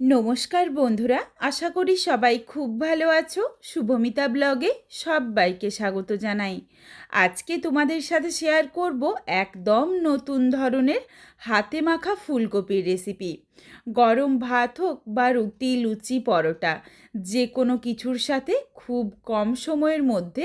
নমস্কার বন্ধুরা, আশা করি সবাই খুব ভালো আছো। শুভমিতা ব্লগে সবাইকে স্বাগত জানাই। আজকে তোমাদের সাথে শেয়ার করব একদম নতুন ধরনের হাতে মাখা ফুলকপির রেসিপি গরম ভাত হোক বা রুটি, লুচি, পরোটা যে কোনো কিছুর সাথে খুব কম সময়ের মধ্যে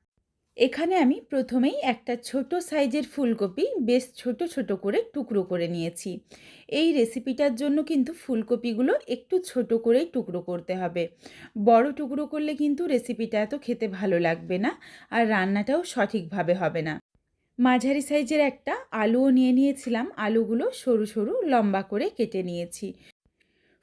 এখানে আমি প্রথমেই একটা ছোট সাইজের ফুলকপি বেশ ছোট ছোট করে টুকরো করে নিয়েছি। এই রেসিপিটার জন্য কিন্তু ফুলকপিগুলো একটু ছোট করেই টুকরো করতে হবে। বড় টুকরো করলে কিন্তু রেসিপিটা এত খেতে ভালো লাগবে না আর রান্নাটাও সঠিকভাবে হবে না। মাঝারি সাইজের একটা আলুও নিয়ে নিয়েছিলাম। আলুগুলো সরু সরু লম্বা করে কেটে নিয়েছি।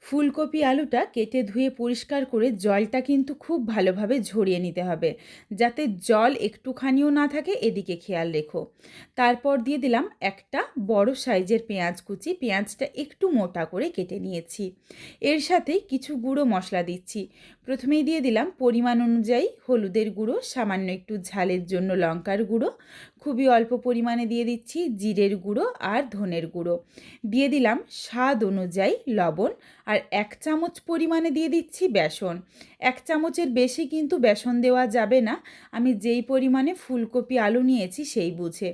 ফুলকপি আলুটা কেটে ধুয়ে পরিষ্কার করে জলটা কিন্তু খুব ভালোভাবে ঝরিয়ে নিতে হবে, যাতে জল একটুখানিও না থাকে, এদিকে খেয়াল রেখো। তারপর দিয়ে দিলাম একটা বড় সাইজের পেঁয়াজ কুচি, পেঁয়াজটা একটু মোটা করে কেটে নিয়েছি। এর সাথে কিছু গুঁড়ো মশলা দিচ্ছি। প্রথমেই দিয়ে দিলাম পরিমাণ অনুযায়ী হলুদের গুঁড়ো, সামান্য একটু ঝালের জন্য লঙ্কার গুঁড়ো খুবই অল্প পরিমাণে দিয়ে দিচ্ছি জিরের গুঁড়ো আর ধনের গুঁড়ো। দিয়ে দিলাম স্বাদ অনুযায়ী লবণ আর এক চামচ পরিমাণে দিয়ে দিচ্ছি বেসন। এক চামচের বেশি কিন্তু বেসন দেওয়া যাবে না। আমি যেই পরিমাণে ফুলকপি, আলু নিয়েছি সেই বুঝে।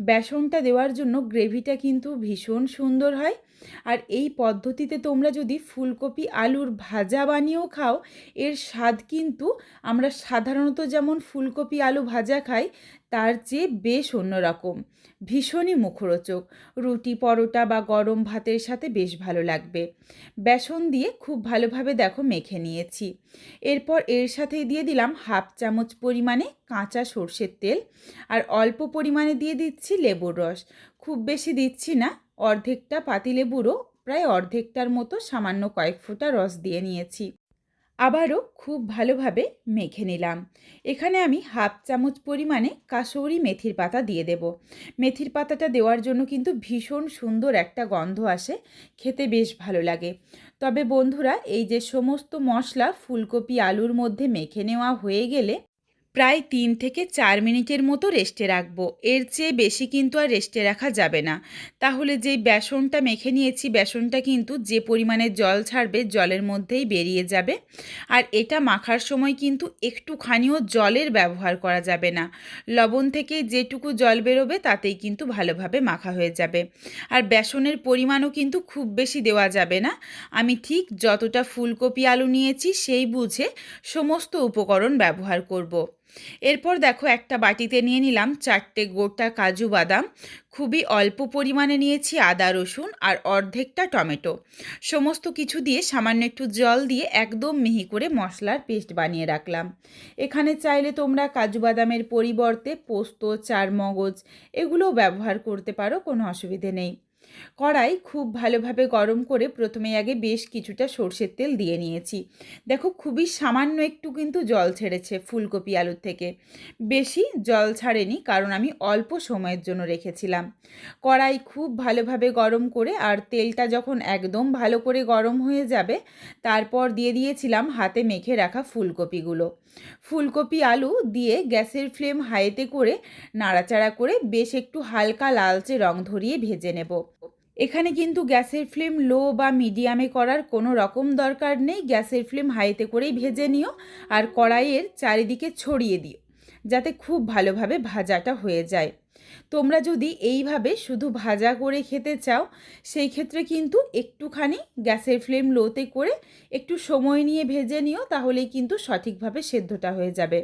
বেসনটা দেওয়ার জন্য গ্রেভিটা কিন্তু ভীষণ সুন্দর হয়। আর এই পদ্ধতিতে তোমরা যদি ফুলকপি, আলুর ভাজা বানিয়েও খাও, এর স্বাদ কিন্তু আমরা সাধারণত যেমন ফুলকপি, আলু ভাজা খাই, তার চেয়ে বেশ অন্যরকম। ভীষণই মুখরোচক। রুটি, পরোটা বা গরম ভাতের সাথে বেশ ভালো লাগবে। বেসন দিয়ে খুব ভালোভাবে দেখো মেখে নিয়েছি। এরপর এর সাথে দিয়ে দিলাম হাফ চামচ পরিমাণে কাঁচা সর্ষের তেল। আর অল্প পরিমাণে দিয়ে দিচ্ছি লেবুর রস। খুব বেশি দিচ্ছি না অর্ধেকটা পাতিলেবুরও প্রায় অর্ধেকটার মতো সামান্য কয়েক ফোঁটা রস দিয়ে নিয়েছি। আবারও খুব ভালোভাবে মেখে নিলাম। এখানে আমি হাফ চামচ পরিমাণে কাসৌরি মেথির পাতা দিয়ে দেব। মেথির পাতাটা দেওয়ার জন্য কিন্তু ভীষণ সুন্দর একটা গন্ধ আসে, খেতে বেশ ভালো লাগে। তবে বন্ধুরা, এই যে সমস্ত মশলা ফুলকপি, আলুর মধ্যে মেখে নেওয়া হয়ে গেলে প্রায় তিন থেকে চার মিনিটের মতো রেস্টে রাখব। এর চেয়ে বেশি কিন্তু আর রেস্টে রাখা যাবে না। তাহলে যেই বেসনটা মেখে নিয়েছি, বেসনটা কিন্তু যে পরিমাণে জল ছাড়বে, জলের মধ্যেই বেরিয়ে যাবে। আর এটা মাখার সময় কিন্তু একটুখানিও জলের ব্যবহার করা যাবে না। লবণ থেকে যেটুকু জল বেরোবে, তাতেই কিন্তু ভালোভাবে মাখা হয়ে যাবে। আর বেসনের পরিমাণও কিন্তু খুব বেশি দেওয়া যাবে না। আমি ঠিক যতটা ফুলকপি আলু নিয়েছি, সেই বুঝে সমস্ত উপকরণ ব্যবহার করব। এরপর দেখো একটা বাটিতে নিয়ে নিলাম চারটে গোটা কাজু বাদাম, খুবই অল্প পরিমাণে নিয়েছি আদা, রসুন আর অর্ধেকটা টমেটো। সমস্ত কিছু দিয়ে সামান্য একটু জল দিয়ে একদম মিহি করে মশলার পেস্ট বানিয়ে রাখলাম। এখানে চাইলে তোমরা কাজু বাদামের পরিবর্তে পোস্ত, চারমগজ এগুলোও ব্যবহার করতে পারো, কোনো অসুবিধে নেই। কড়াই খুব ভালোভাবে গরম করে প্রথমে আগে বেশ কিছুটা সর্ষের তেল দিয়ে নিয়েছি। দেখো খুবই সামান্য একটু কিন্তু জল ছেড়েছে ফুলকপি আলুর থেকে। বেশি জল ছাড়েনি কারণ আমি অল্প সময়ের জন্য রেখেছিলাম। কড়াই খুব ভালোভাবে গরম করে আর তেলটা যখন একদম ভালো করে গরম হয়ে যাবে, তারপর দিয়ে দিয়েছিলাম হাতে মেখে রাখা ফুলকপিগুলো। ফুলকপি আলু দিয়ে গ্যাসের ফ্লেম হাইতে করে নাড়াচাড়া করে বেশ একটু হালকা লালচে রং ধরিয়ে ভেজে নেব। এখানে কিন্তু গ্যাসের ফ্লেম লো বা মিডিয়ামে করার কোনো রকম দরকার নেই। গ্যাসের ফ্লেম হাইতে করেই ভেজে নিও আর কড়াইয়ের চারিদিকে ছড়িয়ে দিও, যাতে খুব ভালোভাবে ভাজাটা হয়ে যায়। তোমরা যদি এইভাবে শুধু ভাজা করে খেতে চাও, সেই ক্ষেত্রে কিন্তু একটুখানি গ্যাসের ফ্লেম লোতে করে একটু সময় নিয়ে ভেজে নিও, তাহলেই কিন্তু সঠিকভাবে সেদ্ধটা হয়ে যাবে।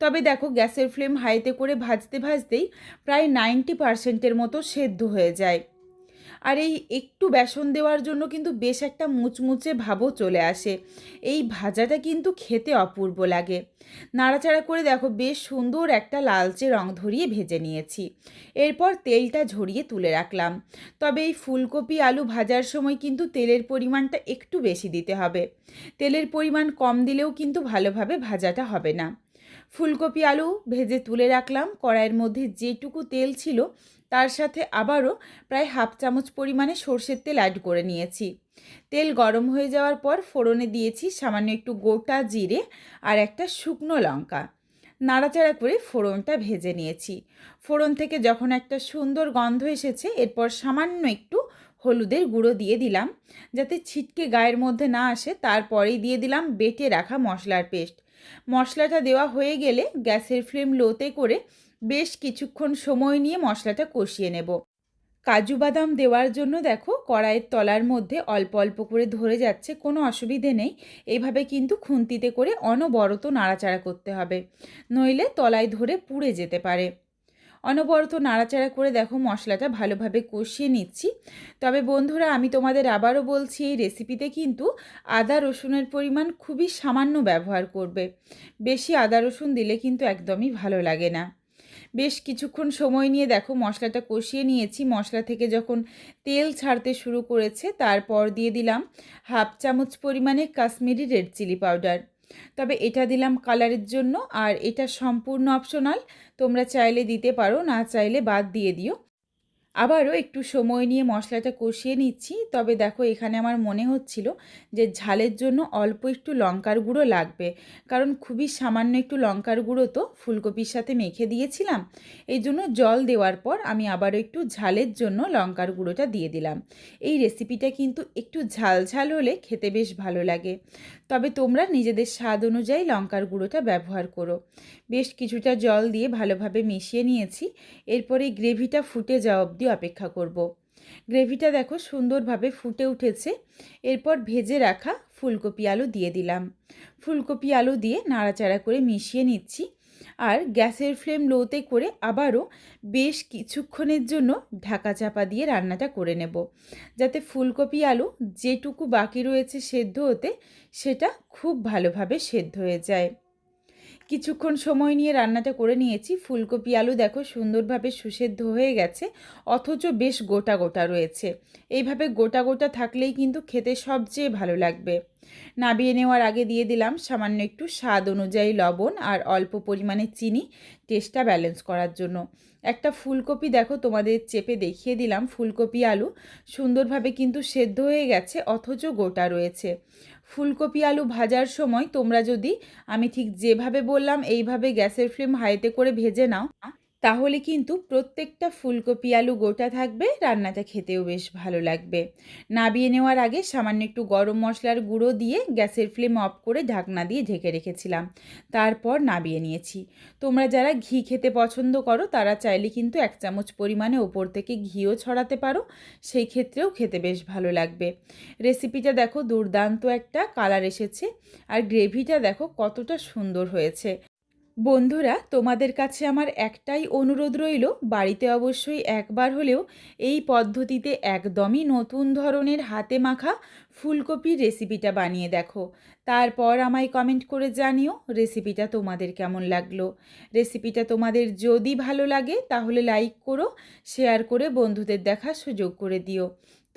তবে দেখো, গ্যাসের ফ্লেম হাইতে করে ভাজতে ভাজতেই প্রায় নাইনটি পারসেন্টের মতো সেদ্ধ হয়ে যায়। আর এই একটু বেসন দেওয়ার জন্য কিন্তু বেশ একটা মুচমুচে ভাবও চলে আসে। এই ভাজাটা কিন্তু খেতে অপূর্ব লাগে। নাড়াচাড়া করে দেখো, বেশ সুন্দর একটা লালচে রং ধরিয়ে ভেজে নিয়েছি। এরপর তেলটা ঝরিয়ে তুলে রাখলাম। তবে এই ফুলকপি আলু ভাজার সময় কিন্তু তেলের পরিমাণটা একটু বেশি দিতে হবে। তেলের পরিমাণ কম দিলেও কিন্তু ভালোভাবে ভাজাটা হবে না। ফুলকপি আলু ভেজে তুলে রাখলাম। কড়াইয়ের মধ্যে যেটুকু তেল ছিল তার সাথে আবারও প্রায় হাফ চামচ পরিমাণে সর্ষের তেল অ্যাড করে নিয়েছি। তেল গরম হয়ে যাওয়ার পর ফোড়নে দিয়েছি সামান্য একটু গোটা জিরে আর একটা শুকনো লঙ্কা। নাড়াচাড়া করে ফোড়নটা ভেজে নিয়েছি। ফোড়ন থেকে যখন একটা সুন্দর গন্ধ এসেছে, এরপর সামান্য একটু হলুদের গুঁড়ো দিয়ে দিলাম, যাতে ছিটকে গায়ের মধ্যে না আসে। তারপরেই দিয়ে দিলাম বেটে রাখা মশলার পেস্ট। মশলাটা দেওয়া হয়ে গেলে গ্যাসের ফ্লেম লোতে করে বেশ কিছুক্ষণ সময় নিয়ে মশলাটা কষিয়ে নেব। কাজু বাদাম দেওয়ার জন্য দেখো কড়াইয়ের তলার মধ্যে অল্প অল্প করে ধরে যাচ্ছে, কোনো অসুবিধে নেই। এইভাবে কিন্তু খুন্তিতে করে অনবরত নাড়াচাড়া করতে হবে, নইলে তলায় ধরে পুড়ে যেতে পারে। অনবরত নাড়াচাড়া করে দেখো মশলাটা ভালোভাবে কষিয়ে নিচ্ছি। তবে বন্ধুরা, আমি তোমাদের আবারও বলছি, এই রেসিপিতে কিন্তু আদা রসুনের পরিমাণ খুবই সামান্য ব্যবহার করবে। বেশি আদা রসুন দিলে কিন্তু একদমই ভালো লাগে না। বেশ কিছুক্ষণ সময় নিয়ে দেখো মশলাটা কষিয়ে নিয়েছি। মশলা থেকে যখন তেল ছাড়তে শুরু করেছে, তারপর দিয়ে দিলাম হাফ চামচ পরিমাণে কাশ্মীরি রেড চিলি পাউডার। তবে এটা দিলাম কালারের জন্য, আর এটা সম্পূর্ণ অপশনাল। তোমরা চাইলে দিতে পারো, না চাইলে বাদ দিয়ে দিও। আবারও একটু সময় নিয়ে মশলাটা কষিয়ে নিচ্ছি। তবে দেখো, এখানে আমার মনে হচ্ছিল যে ঝালের জন্য অল্প একটু লঙ্কার গুঁড়ো লাগবে। কারণ খুবই সামান্য একটু লঙ্কার গুঁড়ো তো ফুলকপির সাথে মেখে দিয়েছিলাম। এই জন্য জল দেওয়ার পর আমি আবারও একটু ঝালের জন্য লঙ্কার গুঁড়োটা দিয়ে দিলাম। এই রেসিপিটা কিন্তু একটু ঝাল ঝাল হলে খেতে বেশ ভালো লাগে। তবে তোমরা নিজেদের স্বাদ অনুযায়ী লঙ্কার গুঁড়োটা ব্যবহার করো। বেশ কিছুটা জল দিয়ে ভালোভাবে মিশিয়ে নিয়েছি। এরপরে গ্রেভিটা ফুটে যাওয়া অবধি অপেক্ষা করব। গ্রেভিটা দেখো সুন্দরভাবে ফুটে উঠেছে। এরপর ভেজে রাখা ফুলকপি আলু দিয়ে দিলাম। ফুলকপি আলু দিয়ে নাড়াচাড়া করে মিশিয়ে নিচ্ছি আর গ্যাসের ফ্লেম লোতে করে আবারও বেশ কিছুক্ষণের জন্য ঢাকা চাপা দিয়ে রান্নাটা করে নেব। যাতে ফুলকপি আলু যেটুকু বাকি রয়েছে সেদ্ধ হতে সেটা খুব ভালোভাবে সেদ্ধ হয়ে যায়। কিছুক্ষণ সময় নিয়ে রান্নাটা করে নিয়েছি। ফুলকপি আলু দেখো সুন্দরভাবে সুসেদ্ধ হয়ে গেছে, অথচ বেশ গোটা গোটা রয়েছে। এইভাবে গোটা গোটা থাকলেই কিন্তু খেতে সবচেয়ে ভালো লাগবে। নাবিয়ে নেওয়ার আগে দিয়ে দিলাম সামান্য একটু স্বাদ অনুযায়ী লবণ আর অল্প পরিমাণে চিনি। টেস্টটা ব্যালেন্স করার জন্য। একটা ফুলকপি দেখো, তোমাদের চেপে দেখিয়ে দিলাম ফুলকপি আলু। সুন্দরভাবে কিন্তু সেদ্ধ হয়ে গেছে, অথচ গোটা রয়েছে। ফুলকপি আলু ভাজার সময় তোমরা যদি, আমি ঠিক যেভাবে বললাম, এইভাবে গ্যাসের ফ্লেম হাইতে করে ভেজে নাও। তাহলে কিন্তু প্রত্যেকটা ফুলকপি আলু গোটা থাকবে, রান্নাটা খেতেও বেশ ভালো লাগবে। নাবিয়ে নেওয়ার আগে সামান্য একটু গরম মশলার গুঁড়ো দিয়ে গ্যাসের ফ্লেম অফ করে ঢাকনা দিয়ে ঢেকে রেখেছিলাম। তারপর নাবিয়ে নিয়েছি। তোমরা যারা ঘি খেতে পছন্দ করো, তারা চাইলে কিন্তু এক চামচ পরিমাণে ওপর থেকে ঘিও ছড়াতে পারো। সেই ক্ষেত্রেও খেতে বেশ ভালো লাগবে। রেসিপিটা দেখো দুর্দান্ত একটা কালার এসেছে। আর গ্রেভিটা দেখো কতটা সুন্দর হয়েছে। বন্ধুরা, তোমাদের কাছে আমার একটাই অনুরোধ রইল, বাড়িতে অবশ্যই একবার হলেও এই পদ্ধতিতে একদমই নতুন ধরনের হাতে মাখা ফুলকপির রেসিপিটা বানিয়ে দেখো। তারপর আমায় কমেন্ট করে জানিও রেসিপিটা তোমাদের কেমন লাগল। রেসিপিটা তোমাদের যদি ভালো লাগে, তাহলে লাইক করো শেয়ার করে বন্ধুদের দেখার সুযোগ করে দিও।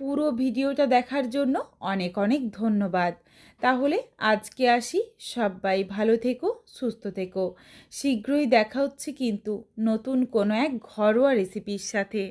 পুরো ভিডিওটা দেখার জন্য অনেক অনেক ধন্যবাদ। তাহলে আজকে আসি। সবাই ভালো থেকো, সুস্থ থেকো। শীঘ্রই দেখা হচ্ছে কিন্তু নতুন কোনো এক ঘরোয়া রেসিপির সাথে।